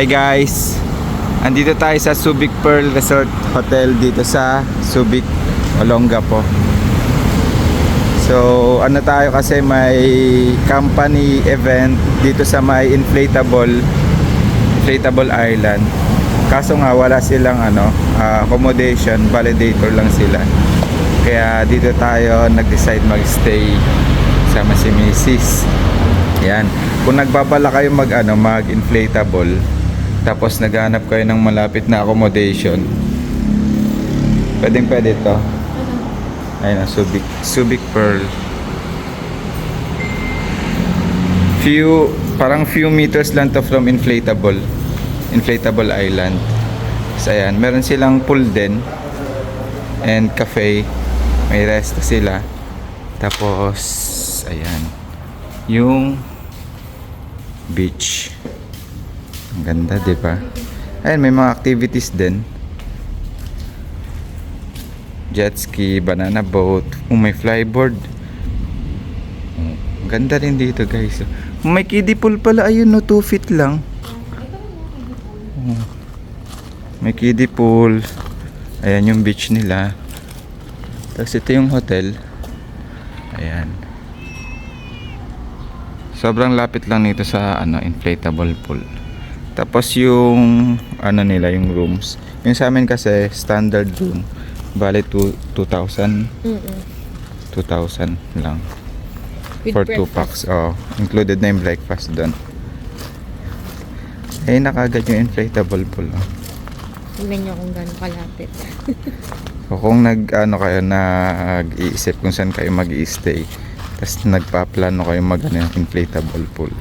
Hi guys! Andito tayo sa Subic Pearl Resort Hotel dito sa Subic, Olongapo. So, ano tayo kasi may company event dito sa may inflatable inflatable island. Kaso nga wala silang ano, ah, accommodation, validator lang sila. Kaya dito tayo nag-decide mag-stay sama si Mrs. Yan. Kung nagbabala kayo mag ano, mag inflatable tapos naghanap kayo ng malapit na accommodation. Pwedeng pwede to. Ayun na, Subic, Subic Pearl. Few, parang few meters lang to from inflatable. Inflatable island. So ayan, meron silang pool din. And cafe. May rest sila. Tapos, ayan. Yung beach. Ang ganda, di ba? Ayan, may mga activities din. Jet ski, banana boat, kung may flyboard. Oh, ganda rin dito, guys. May kiddie pool pala, ayun no, 2 feet lang. Oh. May kiddie pool. Ayan yung beach nila. Tapos ito yung hotel. Ayan. Sobrang lapit lang nito sa ano, inflatable pool. Tapos yung ano nila, yung rooms. Yung sa amin kasi standard room. Bale two- 2,000 Mm-mm. 2,000 lang. With for two packs. Oh, included na yung breakfast doon. Eh, nakagad yung inflatable pool. Oh. Tingnan nyo kung gano'ng kalapit. So, kung nag ano kayo nag-iisip kung saan kayo mag stay tapos nagpaplano kayo mag ano, inflatable pool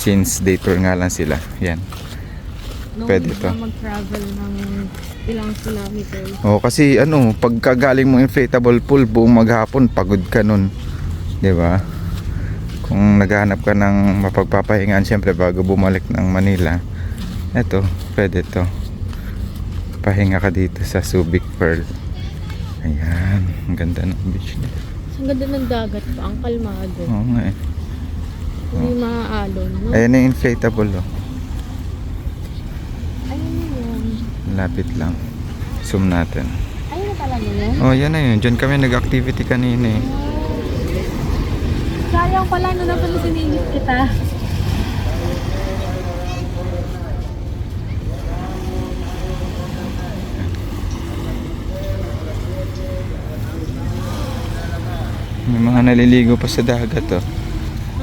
since day tour nga lang sila yan No, Pwede to. mag-travel ng ilang kilometers. oh kasi ano pagkagaling mo inflatable pool buong maghapon pagod ka nun di ba kung naghahanap ka ng mapagpapahingaan syempre bago bumalik ng Manila eto pwede to pahinga ka dito sa Subic Pearl ayan ang ganda ng beach nila Ang ganda ng dagat pa, ang kalmado. Oo nga eh. Hindi maaalon, no? Ayan yung inflatable oh. Ayun yun. Lapit lang. Zoom natin. Ayun na pala yun. Oh, yan na yun. Diyan kami nag-activity kanina eh. Sayang pala, na pala siningit kita. May mga naliligo pa sa dagat oh.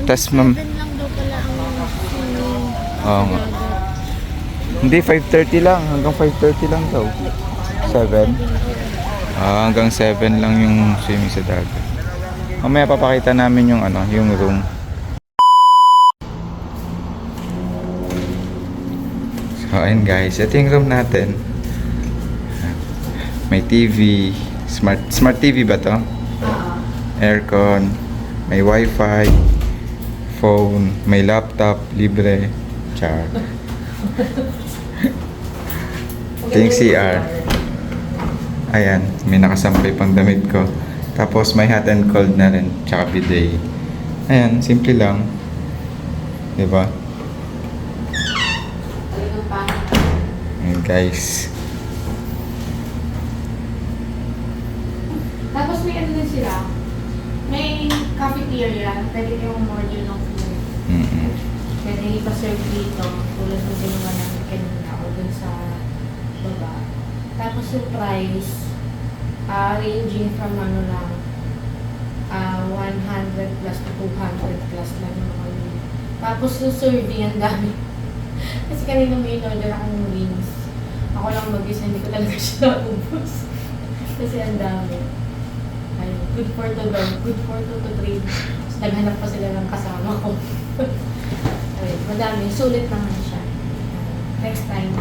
Tas, ma'am- Seven lang daw pala ang swimming Oo nga. Hindi, 5.30 lang. Hanggang 5.30 lang daw. 7? Ah, hanggang 7 lang yung swimming sa dagat. Mamaya papakita namin yung ano, yung room. So, ayun guys. Ito yung room natin. May TV. Smart smart TV ba to? Aircon. May wifi. Phone. May laptop. Libre. Char. Yung CR. Ayan, may nakasampay pang damit ko. Tapos may hot and cold na rin, tsaka bidet. Ayan, simple lang. 'Di ba? Ayan guys. Tapos may ano din sila. May cafeteria. Pwede kayong umorder ng. Mm-mm. Pwede ipa-serve dito. Tulad ng ginawa namin kanina o dun sa baba. Tapos yung price, ah ranging from ano lang, ah 100 plus to 200 plus lang yun. Tapos yung serving, ang dami. Kasi kanina may in-order akong wings. Ako lang mag-isa, hindi ko talaga siya naubos. Kasi ang dami. Ayun, good for two daw. Good for two to three. Naghanap pa sila ng kasama ko. Ayun, madami. Sulit naman siya. Next time.